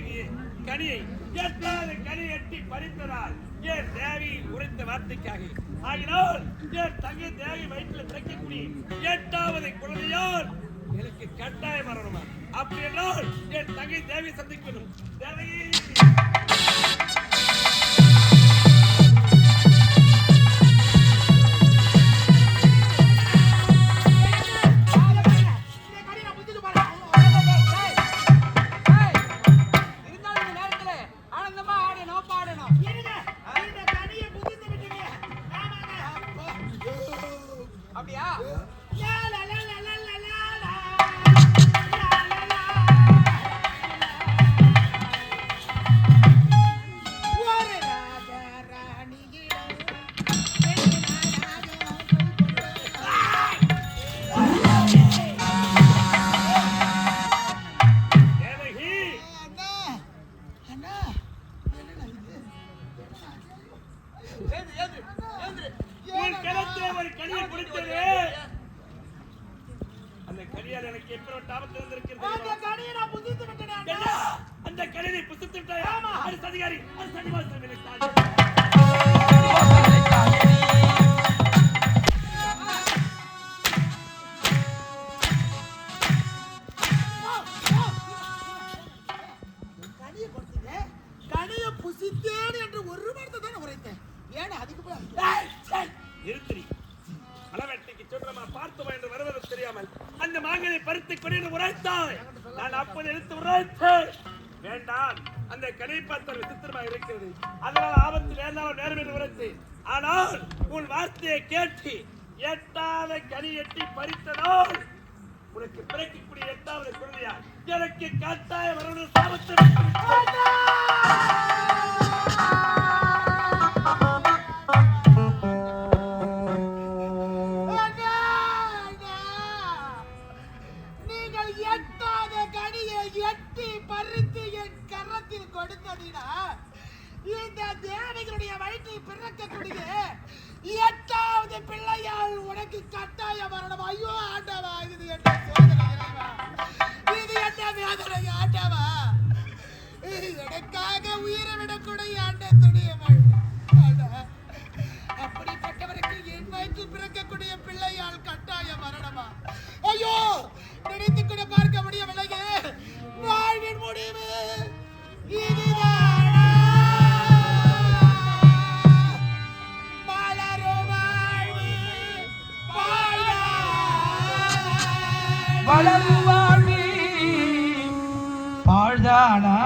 அந்த கனியை எட்டாவது கனி எட்டி பறித்ததால் என் தேவி உரைத்த வார்த்தைக்காக? ஆகினால் என் தங்க தேவி வயிற்றில் தைக்கக்கூடிய எட்டாவது குழந்தையால் எனக்கு கட்டாயம் வரணுமா? அப்படி என்றால் என் தங்கை தேவி சந்திக்கணும்? தேவையே காப்பாடணும் அப்படியா? ஒரு கனியை கொடுத்தது. அந்த கனியால் எனக்கு எப்பேற்பட்ட ஆபத்து வந்திருக்கிறது என்ன? அந்த கனியை புசித்து விட்டாயா அது சதிகாரி அது சதிவாசம் எனக்கு. கனிய புசித்தேன் என்று ஒரு வார்த்தை தானே உரைத்தேன். ஏன்னா அதுக்கு மாங்கனை உரைத்தாய். நான் அப்போது எடுத்து உரைத்தேன். வேண்டாம் அந்த கனை விசித்திரமாக இருக்கிறது. அதனால் ஆபத்து வேண்டாம் நேரம் என்று உரைத்தேன். ஆனால் உன் வார்த்தையை கேட்டு எட்டாத கனி எட்டி பறித்ததால் உனக்கு பிறக்கக்கூடிய எட்டாவது குழந்தையா எனக்கு கட்டாய வரணும் சாபத்தை கரத்தில் இந்த தேவைகளுடைய வயிற்றில் பிறக்கக்கூடிய எட்டாவது பிள்ளையால் உனக்கு கட்டாய மரணம். ஐயோ ஆண்டவா இது என்ன சோதனை இது என்ன வேதனை ஆண்டவா? எனக்காக உயிரை விடக்கூடிய ஆண்ட துணியவள் அப்படிப்பட்டவருக்கு என் வயிற்றில் பிறக்கக்கூடிய பிள்ளையால் கட்டாய மரணமா? ஐயோ நினைத்து கூட வளரும் வாழ்வி பாழ்தானா